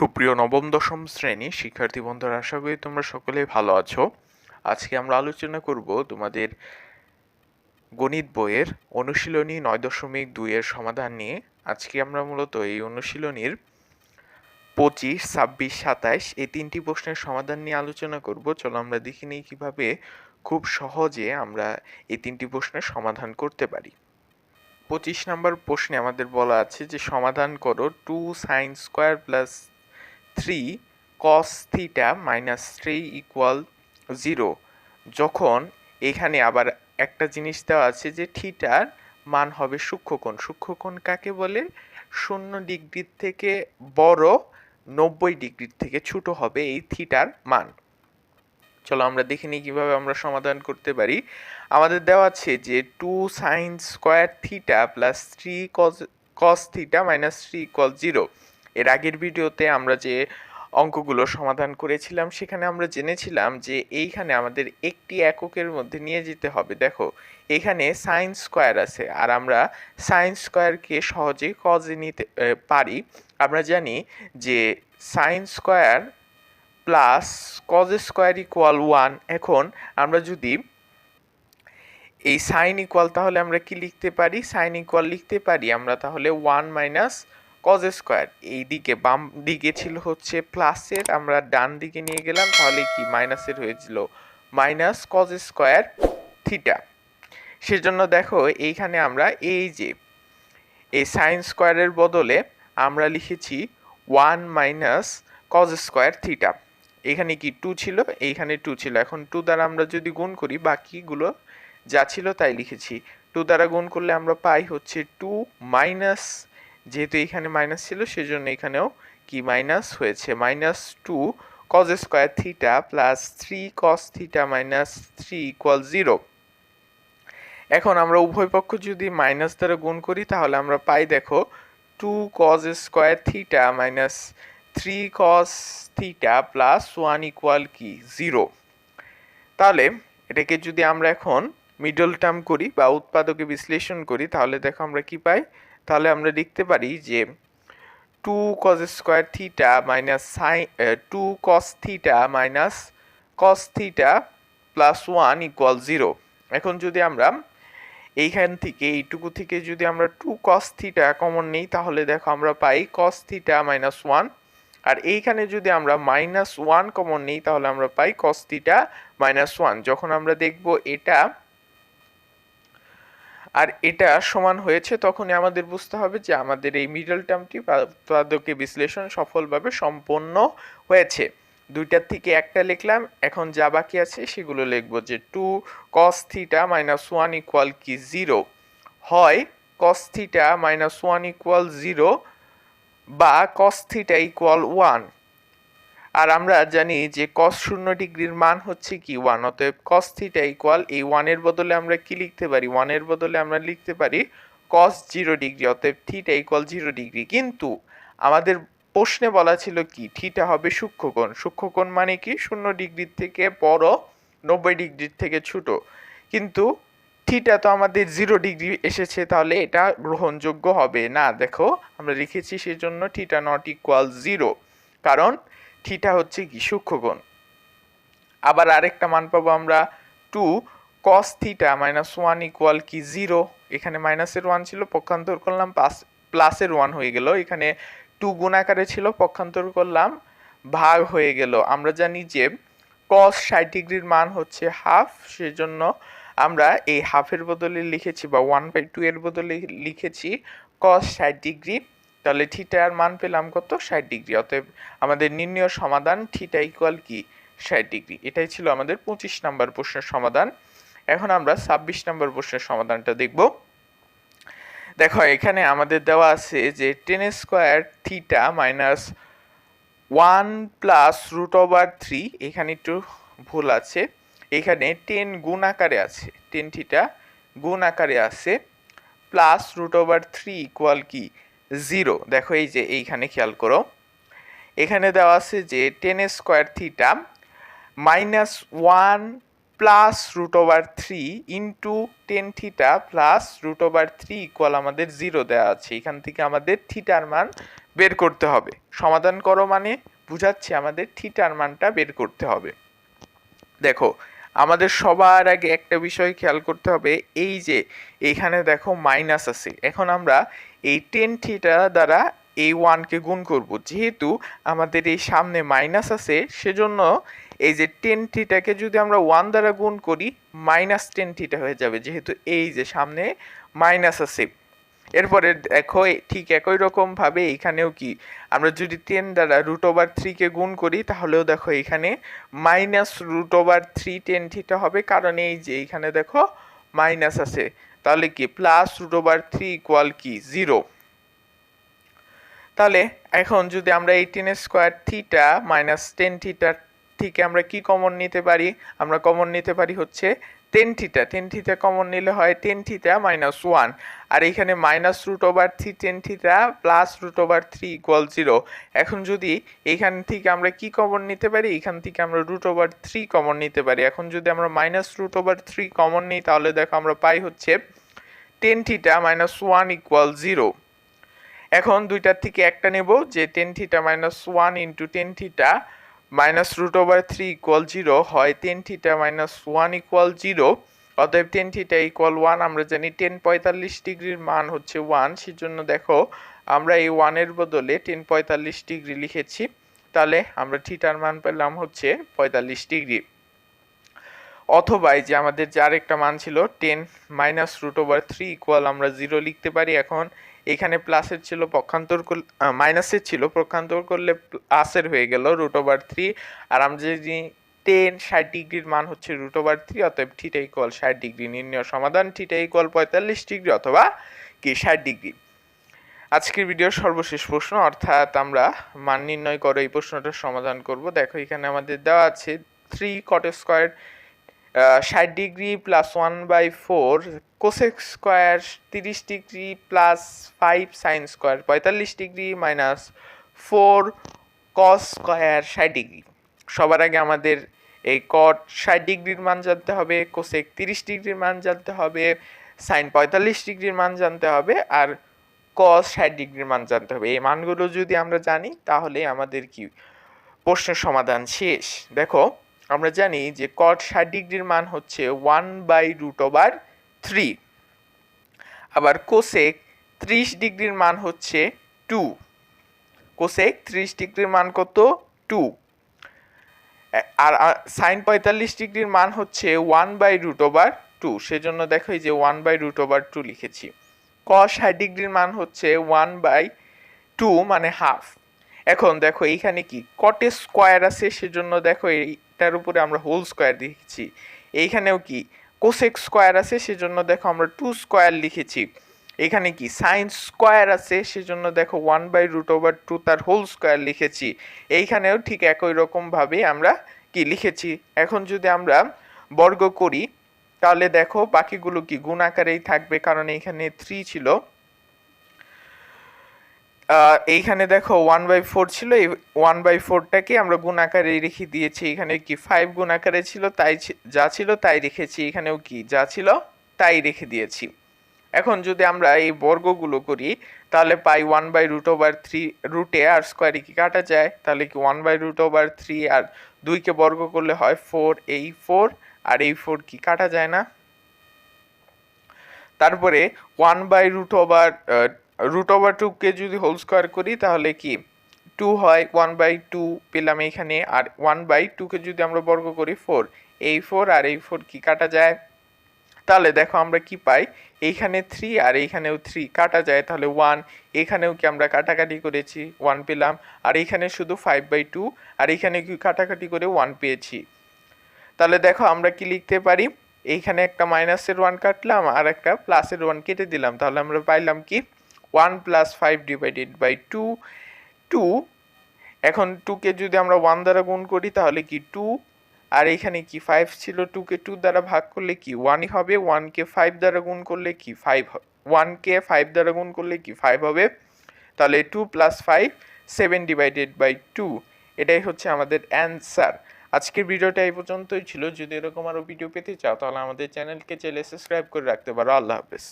সুপ্রিয় নবম, দশম শ্রেণি শিক্ষার্থী বন্ধুরা, আশা করি তোমরা সকলেই ভালো আছো। আজকে আমরা আলোচনা করব তোমাদের গণিত বইয়ের অনুশীলনী নয় দশমিক দুইয়ের সমাধান নিয়ে। আজকে আমরা মূলত এই অনুশীলনীর পঁচিশ, ছাব্বিশ, সাতাইশ এই তিনটি প্রশ্নের সমাধান নিয়ে আলোচনা করব। চলো আমরা দেখে নিই কীভাবে খুব সহজে আমরা এই তিনটি প্রশ্নের সমাধান করতে পারি। পঁচিশ নম্বর প্রশ্নে আমাদের বলা আছে যে, সমাধান করো two sine square plus three cos theta minus three equal zero যখন এখানে আবার একটা জিনিস দেওয়া আছে যে থিটার মান হবে সূক্ষ্মকোণ। সূক্ষ্মকোণ কাকে বলে? শূন্য ডিগ্রির থেকে বড় নব্বই ডিগ্রির থেকে ছোট হবে এই থিটার মান। চলো আমরা দেখে নিই কীভাবে আমরা সমাধান করতে পারি। আমাদের দেওয়া আছে যে two sine square theta plus three cos cos theta minus three equal zero এর আগের ভিডিওতে আমরা যে অঙ্কগুলো সমাধান করেছিলাম, সেখানে আমরা জেনেছিলাম যে এইখানে আমাদের একটি এককের মধ্যে নিয়ে যেতে হবে। দেখো, এখানে সাইন স্কোয়ার আছে আর আমরা সাইন স্কোয়ারকে সহজেই কজে নিতে পারি। আমরা জানি যে sine square plus cos square equal one এখন আমরা যদি এই সাইন ইকুয়াল তাহলে আমরা কি লিখতে পারি? সাইন ইকুয়াল লিখতে পারি আমরা তাহলে ওয়ান মাইনাস কজ স্কোয়ার এই দিকে বাম দিকে ছিল হচ্ছে প্লাসের আমরা ডান দিকে নিয়ে গেলাম, তাহলে কি মাইনাসের হয়েছিল মাইনাস কজ স্কোয়ার থিটা সেজন্য দেখো এইখানে আমরা এই যে, এই সাইন স্কোয়ারের বদলে আমরা লিখেছি one minus cos square theta এখানে কি টু ছিল? এইখানে টু ছিল। এখন টু দ্বারা আমরা যদি গুণ করি, বাকিগুলো যা ছিল তাই লিখেছি। টু দ্বারা গুণ করলে আমরা পাই হচ্ছে টু মাইনাস যেহেতু এখানে মাইনাস ছিল, সেজন্য এখানেও কি মাইনাস হয়েছে? Minus two cos square theta plus three cos theta minus three equal zero এখন আমরা উভয় পক্ষ যদি মাইনাস দ্বারা গুণ করি, তাহলে আমরা পাই দেখো two cos square theta minus three cos theta plus one equal কি? জিরো তাহলে এটাকে যদি আমরা এখন মিডল টার্ম করি বা উৎপাদকে বিশ্লেষণ করি, তাহলে দেখো আমরা কি পাই? তাহলে আমরা লিখতে পারি যে two cos square theta minus sine two cos theta minus cos theta plus one equal zero এখন যদি আমরা এইখান থেকে, এইটুকু থেকে যদি আমরা টু কস থিটা কমন নিই, তাহলে দেখো আমরা পাই কস থিটা মাইনাস ওয়ান আর এইখানে যদি আমরা মাইনাস ওয়ান কমন নিই, তাহলে আমরা পাই কস থিটা মাইনাস ওয়ান যখন আমরা দেখব এটা আর এটা সমান হয়েছে তখনই আমাদের বুঝতে হবে যে আমাদের এই মিডল টার্মটি উৎপাদকে বিশ্লেষণ সফলভাবে সম্পন্ন হয়েছে। দুইটার থেকে একটা লিখলাম, এখন যা বাকি আছে সেগুলো লিখব যে two cos theta minus one equal কি জিরো হয় cos theta minus one equal zero বা কস থিটা ইকুয়াল ওয়ান আর আমরা জানি যে কস শূন্য ডিগ্রির মান হচ্ছে কি ওয়ান অতএব কস থিটা ইকুয়াল এই ওয়ানের বদলে আমরা কি লিখতে পারি? ওয়ানের বদলে আমরা লিখতে পারি কস জিরো ডিগ্রি অতএব থিটা ইকুয়াল জিরো ডিগ্রি কিন্তু আমাদের প্রশ্নে বলা ছিল কি? থিটা হবে সূক্ষ্মকোণ। সূক্ষ্মকোণ মানে কি? শূন্য ডিগ্রির থেকে বড়, নব্বই ডিগ্রির থেকে ছোট। কিন্তু থিটা তো আমাদের জিরো ডিগ্রি এসেছে, তাহলে এটা গ্রহণযোগ্য হবে। না, দেখো, আমরা লিখেছি সেজন্য থিটা নট ইকুয়াল জিরো কারণ থিটা হচ্ছে কি? সূক্ষ্মকোণ। আবার আরেকটা মান পাবো আমরা two cos theta minus one equal কি? জিরো এখানে মাইনাসের ওয়ান ছিল, পক্ষান্তর করলাম প্লাস প্লাসের ওয়ান হয়ে গেল। এখানে টু গুণাকারে ছিল, পক্ষান্তর করলাম, ভাগ হয়ে গেল। আমরা জানি যে কস ষাট ডিগ্রির মান হচ্ছে হাফ সেজন্য আমরা এই হাফের বদলে লিখেছি বা ওয়ান বাই টু এর বদলে লিখেছি কস ষাট ডিগ্রি তাহলে থিটার মান পেলাম কত? ষাট ডিগ্রি। অতএব আমাদের নির্ণয় সমাধান থিটা ইকুয়াল কি? ষাট ডিগ্রি। এটাই ছিল আমাদের পঁচিশ নাম্বার প্রশ্নের সমাধান। এখন আমরা ছাব্বিশ নাম্বার প্রশ্নের সমাধানটা দেখব। দেখো, এখানে আমাদের দেওয়া আছে যে tan square theta minus one plus root over three এখানে একটু ভুল আছে। এখানে টেন গুণ আকারে আছে। টেন থিটা গুণ আকারে আছে। Plus root over three equal কি? জিরো। দেখো এই যে এইখানে খেয়াল করো। এখানে দেওয়া আছে যে tan square theta minus one plus root over three into tan theta plus root over three equal আমাদের জিরো দেওয়া আছে। এখান থেকে আমাদের থিটার মান বের করতে হবে। সমাধান করো মানে বুঝাচ্ছি, আমাদের থিটার মানটা বের করতে হবে। দেখো আমাদের সবার আগে একটা বিষয় খেয়াল করতে হবে, এই যে এইখানে দেখো মাইনাস আছে। এখন আমরা এই টেন থিটা দ্বারা এই ওয়ানকে গুণ করব। যেহেতু আমাদের এই সামনে মাইনাস আছে, সেজন্য এই যে টেন থিটাকে যদি আমরা ওয়ান দ্বারা গুণ করি মাইনাস টেন থিটা হয়ে যাবে। যেহেতু এই যে সামনে মাইনাস আছে। এরপরে দেখো ঠিক একই রকম ভাবে এখানেও কি? আমরা যদি টেন দ্বারা রুট ওভার থ্রিকে গুণ করি, তাহলেও দেখো এখানে minus root over three tan theta হবে। কারণ এই যে এখানে দেখো মাইনাস আছে। তাহলে কি? Plus root over three equal কি? জিরো তাহলে এখন যদি আমরা এই tan square theta minus tan থিটার থেকে আমরা কি কমন নিতে পারি? আমরা কমন নিতে পারি হচ্ছে tan theta tan theta common নিলে হয় টেন থিটা মাইনাস ওয়ান আর এখানে minus root over three tan theta plus root over three equal zero এখন যদি এখান থেকে আমরা কি কমন নিতে পারি? এখান থেকে আমরা রুট ওভার থ্রি কমন নিতে পারি। এখন যদি আমরা minus root over three common নিই, তাহলে দেখো আমরা পাই হচ্ছে tan theta minus one equal zero এখন দুইটার থেকে একটা নেব, যে tan theta minus one into tan theta minus root over three equal zero হয় tan theta minus one equal zero অতএব টেন থিটা ইকুয়াল ওয়ান আমরা জানি টেন পঁয়তাল্লিশ ডিগ্রির মান হচ্ছে ওয়ান সেজন্য দেখো আমরা এই ওয়ানের বদলে টেন পঁয়তাল্লিশ ডিগ্রি লিখেছি। তাহলে আমরা থিটার মান পেলাম হচ্ছে পঁয়তাল্লিশ ডিগ্রি অথবা এই যে আমাদের যে আরেকটা মান ছিল tan minus root over three equal আমরা জিরো লিখতে পারি এখন। এখানে প্লাসের ছিল পক্ষান্তর করলে মাইনাসের ছিল, পক্ষান্তর করলে প্লাসের হয়ে গেল রুট ওভার থ্রি আর আমরা যদি টেন ষাট ডিগ্রির মান হচ্ছে রুট ওভার থ্রি অতএব থিটা ইকুয়াল ষাট ডিগ্রি নির্ণয় সমাধান। থিটা ইকুয়াল পঁয়তাল্লিশ ডিগ্রি অথবা কি ষাট ডিগ্রি। আজকের ভিডিওর সর্বশেষ প্রশ্ন, অর্থাৎ আমরা মান নির্ণয় করো এই প্রশ্নটার সমাধান করব। দেখো এখানে আমাদের দেওয়া আছে থ্রি কট স্কোয়ার ষাট degree plus one by four cosec square তিরিশ degree plus five sine square পঁয়তাল্লিশ degree minus four cos square ষাট ডিগ্রি। সবার আগে আমাদের এই কট ষাট ডিগ্রির মান জানতে হবে কোসেক তিরিশ ডিগ্রির মান জানতে হবে সাইন পঁয়তাল্লিশ ডিগ্রির মান জানতে হবে, আর কস ষাট ডিগ্রির মান জানতে হবে। এই মানগুলো যদি আমরা জানি, তাহলে আমাদের কি প্রশ্নের সমাধান শেষ। দেখো আমরা জানি যে কট ষাট ডিগ্রির মান হচ্ছে one by root over three আবার কোসেক ত্রিশ ডিগ্রির মান হচ্ছে টু কোসেক ত্রিশ ডিগ্রির মান কত? টু আর সাইন পঁয়তাল্লিশ ডিগ্রির মান হচ্ছে one by root over two সেজন্য দেখো এই যে one by root over two লিখেছি। কস ষাট ডিগ্রির মান হচ্ছে ওয়ান বাই টু মানে হাফ এখন দেখো এইখানে কি? কটে স্কোয়ার আছে, সেজন্য দেখো এইটার উপরে আমরা হোল স্কোয়ার লিখেছি। এইখানেও কি? কোসেক স্কোয়ার আছে, সেজন্য দেখো আমরা টু স্কোয়ার লিখেছি। এখানে কি? সাইন স্কোয়ার আছে, সেজন্য দেখো one by root over two তার হোল স্কোয়ার লিখেছি। এইখানেও ঠিক একই রকমভাবে আমরা কি লিখেছি? এখন যদি আমরা বর্গ করি, তাহলে দেখো বাকিগুলো কি? গুণ আকারেই থাকবে, কারণ এইখানে থ্রি ছিল। এইখানে দেখো ওয়ান বাই ফোর ছিল, এই ওয়ান বাই ফোরটাকে আমরা গুণ আকারে রেখে দিয়েছি। এখানে কি ফাইভ গুণ আকারে ছিল, তাই যা ছিল তাই রেখেছি। এখানেও কি যা ছিল তাই রেখে দিয়েছি। এখন যদি আমরা এই বর্গগুলো করি, তাহলে পাই one by root over three রুটে আর স্কোয়ারে কি কাটা যায়? তাহলে কি one by root over three আর দুইকে বর্গ করলে হয় ফোর এই ফোর আর এই ফোর কি কাটা যায় না? তারপরে one by root over root over টুকে যদি হোল স্কোয়ার করি, তাহলে কি? টু হয় ওয়ান বাই টু পেলাম এখানে, আর ওয়ান বাই টুকে যদি আমরা বর্গ করি ফোর এই ফোর আর এই ফোর কি কাটা যায়? তাহলে দেখো আমরা কি পাই? এইখানে থ্রি আর এইখানেও থ্রি কাটা যায়, তাহলে ওয়ান এখানেও কি আমরা কাটাকাটি করেছি? ওয়ান পেলাম। আর এইখানে শুধু ফাইভ বাই টু আর এইখানে কি কাটাকাটি করে ওয়ান পেয়েছি? তাহলে দেখো আমরা কি লিখতে পারি? এইখানে একটা মাইনাসের ওয়ান কাটলাম, আর একটা প্লাসের ওয়ান কেটে দিলাম। তাহলে আমরা পাইলাম কি? One plus five divided by two two এখন টুকে যদি আমরা ওয়ান দ্বারা গুণ করি, তাহলে কি টু আর এখানে কি ফাইভ ছিল? টুকে টু দ্বারা ভাগ করলে কি ওয়ানই হবে? ওয়ানকে ফাইভ দ্বারা গুণ করলে কি ফাইভ ওয়ানকে ফাইভ দ্বারা গুণ করলে কি ফাইভ হবে? তাহলে two plus five seven divided by two এটাই হচ্ছে আমাদের অ্যান্সার আজকের ভিডিওটা এই পর্যন্তই ছিল। যদি এরকম আরও ভিডিও পেতে চাও, তাহলে আমাদের চ্যানেলকে চাইলে সাবস্ক্রাইব করে রাখতে পারো। আল্লাহ হাফেজ।